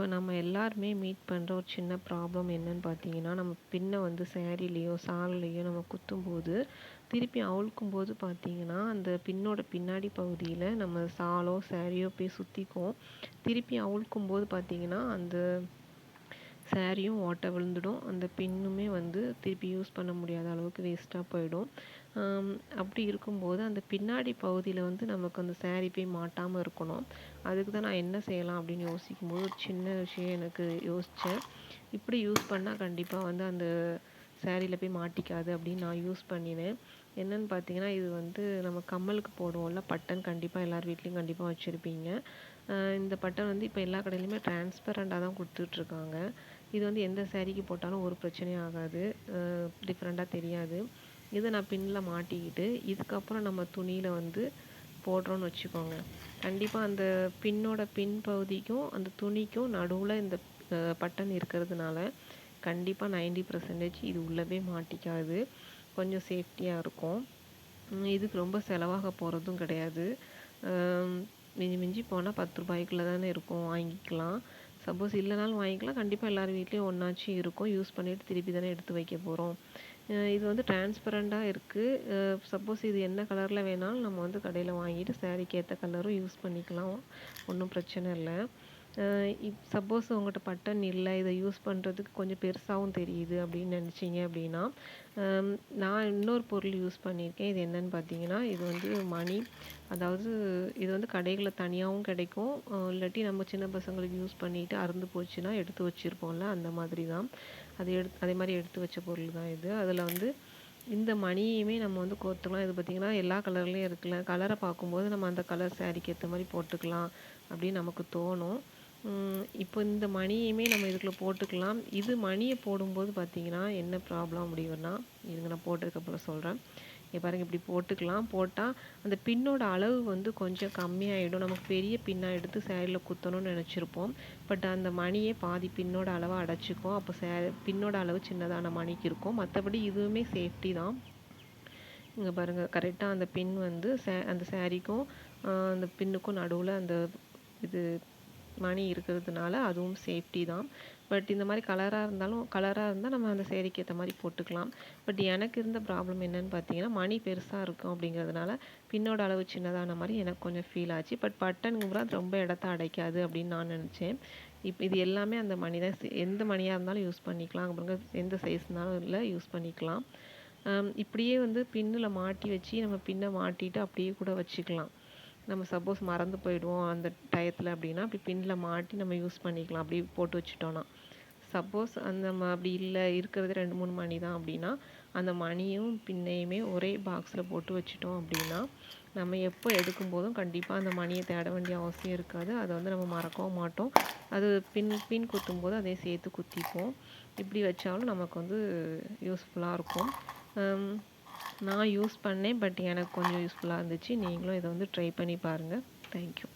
இப்போ நம்ம எல்லாருமே மீட் பண்ணுற ஒரு சின்ன ப்ராப்ளம் என்னன்னு பார்த்தீங்கன்னா நம்ம பின்னை வந்து சேரீலேயோ சால்லையோ நம்ம குத்தும்போது திருப்பி அவுழ்க்கும் போது பார்த்தீங்கன்னா அந்த பின்னோட பின்னாடி பகுதியில் நம்ம சாலோ சேரீயோ போய் சுற்றிக்கும் திருப்பி அவுழ்க்கும் போது பார்த்தீங்கன்னா அந்த ஸேரீயும் ஓட்டை விழுந்துடும். அந்த பின்னுமே வந்து திருப்பி யூஸ் பண்ண முடியாத அளவுக்கு வேஸ்ட்டாக போயிடும். அப்படி இருக்கும்போது அந்த பின்னாடி பகுதியில் வந்து நமக்கு அந்த சேரீ போய் மாட்டாமல் இருக்கணும். அதுக்கு தான் நான் என்ன செய்யலாம் அப்படின்னு யோசிக்கும்போது ஒரு சின்ன விஷயம் எனக்கு யோசித்தேன் இப்படி யூஸ் பண்ணால் கண்டிப்பாக வந்து அந்த சேரீயில் போய் மாட்டிக்காது அப்படின்னு நான் யூஸ் பண்ணினேன். என்னன்னு பார்த்தீங்கன்னா இது வந்து நம்ம கம்மலுக்கு போடுவோம்ல பட்டன் கண்டிப்பாக எல்லார் வீட்லேயும் கண்டிப்பாக வச்சுருப்பீங்க. இந்த பட்டன் வந்து இப்போ எல்லா கடையிலையுமே டிரான்ஸ்பரண்டாக தான் கொடுத்துட்ருக்காங்க இது வந்து எந்த சேரீக்கு போட்டாலும் ஒரு பிரச்சனையும் ஆகாது. டிஃப்ரெண்ட்டாக தெரியாது. இதை நான் பின்னில் மாட்டிக்கிட்டு இதுக்கப்புறம் நம்ம துணியில் வந்து போடுறோன்னு வச்சுக்கோங்க. கண்டிப்பாக அந்த பின்னோட பின் பகுதிக்கும் அந்த துணிக்கும் நடுவில் இந்த பட்டன் இருக்கிறதுனால கண்டிப்பாக நைன்டி பர்சன்டேஜ் இது உள்ளவே மாட்டிக்காது. கொஞ்சம் சேஃப்டியாக இருக்கும். இதுக்கு ரொம்ப செலவாக போகிறதும் கிடையாது. மிஞ்சி மிஞ்சி போனால் பத்து ரூபாய்க்குள்ளே தானே இருக்கும். வாங்கிக்கலாம். சப்போஸ் இல்லைனாலும் வாங்கிக்கலாம். கண்டிப்பாக எல்லார் வீட்லேயும் ஒன்றாச்சும் இருக்கும். யூஸ் பண்ணிவிட்டு திருப்பி தானே எடுத்து வைக்க போகிறோம் இது வந்து டிரான்ஸ்பரண்ட்டாக இருக்குது சப்போஸ் இது என்ன கலரில் வேணாலும் நம்ம வந்து கடையில் வாங்கிட்டு சேரீக்கு ஏற்ற கலரும் யூஸ் பண்ணிக்கலாம். ஒன்றும் பிரச்சனை இல்லை. இப் சப்போஸ் உங்கள்கிட்ட பட்டன் இல்லை இதை யூஸ் பண்ணுறதுக்கு கொஞ்சம் பெருசாகவும் தெரியுது அப்படின்னு நினச்சிங்க அப்படின்னா நான் இன்னொரு பொருள் யூஸ் பண்ணியிருக்கேன். இது என்னன்னு பார்த்தீங்கன்னா இது வந்து மணி அதாவது இது வந்து கடைகளில் தனியாகவும் கிடைக்கும். இல்லாட்டி நம்ம சின்ன பசங்களுக்கு யூஸ் பண்ணிவிட்டு அறுந்து போச்சுன்னா எடுத்து வச்சுருப்போம்ல அந்த மாதிரி தான். அது எடுத்து அதே மாதிரி எடுத்து வச்ச பொருள் தான் இது. அதில் வந்து இந்த மணியுமே நம்ம வந்து கோர்த்துக்கலாம். இது பார்த்திங்கன்னா எல்லா கலர்லேயும் இருக்குல்ல கலரை பார்க்கும்போது நம்ம அந்த கலர் சேரீக்கு ஏற்ற மாதிரி போட்டுக்கலாம் அப்படின்னு நமக்கு தோணும். இப்போ இந்த மணியுமே நம்ம இதுக்குள்ளே போட்டுக்கலாம். இது மணியை போடும்போது பார்த்தீங்கன்னா என்ன ப்ராப்ளம் அப்படின்னா இதுங்க நான் போட்டதுக்கப்புறம் சொல்கிறேன் இங்கே பாருங்கள் இப்படி போட்டுக்கலாம். போட்டால் அந்த பின்னோட அளவு வந்து கொஞ்சம் கம்மியாகிடும் நமக்கு பெரிய பின்னாக எடுத்து சேரீயில் குத்தணும்னு நினச்சிருப்போம். பட் அந்த மணியே பாதி பின்னோட அளவை அடைச்சிக்கும். அப்போ சே பின்னோட அளவு சின்னதான மணிக்கு இருக்கும். மற்றபடி இதுவுமே சேஃப்டி தான். இங்கே பாருங்கள் கரெக்டாக அந்த பின் வந்து சே அந்த சேரீக்கும் அந்த பின்னுக்கும் நடுவில் அந்த இது மணி இருக்கிறதுனால அதுவும் சேஃப்டி தான். பட் இந்த மாதிரி கலராக இருந்தாலும் கலராக இருந்தால் நம்ம அந்த சேரீக்கு ஏற்ற மாதிரி போட்டுக்கலாம். பட் எனக்கு இருந்த ப்ராப்ளம் என்னன்னு பார்த்தீங்கன்னா மணி பெருசாக இருக்கும் அப்படிங்கிறதுனால பின்னோட அளவு சின்னதான மாதிரி எனக்கு கொஞ்சம் ஃபீல் ஆச்சு. பட் பட்டனுங்கிற அது ரொம்ப இடத்த அடைக்காது அப்படின்னு நான் நினச்சேன். இப்போ இது எல்லாமே அந்த மணி தான். எந்த மணியாக இருந்தாலும் யூஸ் பண்ணிக்கலாம். அப்படிங்க எந்த சைஸ்னாலும் இல்லை யூஸ் பண்ணிக்கலாம். இப்படியே வந்து பின்னில் மாட்டி வச்சு நம்ம பின்னை மாட்டிட்டு அப்படியே கூட வச்சுக்கலாம். நம்ம சப்போஸ் மறந்து போயிடுவோம் அந்த டயத்தில் அப்படின்னா அப்படி பின்னில் மாட்டி நம்ம யூஸ் பண்ணிக்கலாம். அப்படி போட்டு வச்சுட்டோன்னா சப்போஸ் அந்த நம்ம அப்படி இல்லை இருக்கிறது ரெண்டு மூணு மணி தான் அப்படின்னா அந்த மணியும் பின்னையுமே ஒரே பாக்ஸில் போட்டு வச்சுட்டோம் அப்படின்னா நம்ம எப்போ எடுக்கும் போதும் கண்டிப்பாக அந்த மணியை தேட வேண்டிய அவசியம் இருக்காது. அதை வந்து நம்ம மறக்கவும் மாட்டோம். அது பின் பின் குத்தும்போது அதே சேர்த்து குத்திப்போம். இப்படி வச்சாலும் நமக்கு வந்து யூஸ்ஃபுல்லாக இருக்கும். நான் யூஸ் பண்ணேன் பட் எனக்கு கொஞ்சம் யூஸ்ஃபுல்லாக இருந்துச்சு. நீங்களும் இதை வந்து ட்ரை பண்ணி பாருங்கள் தேங்க்யூ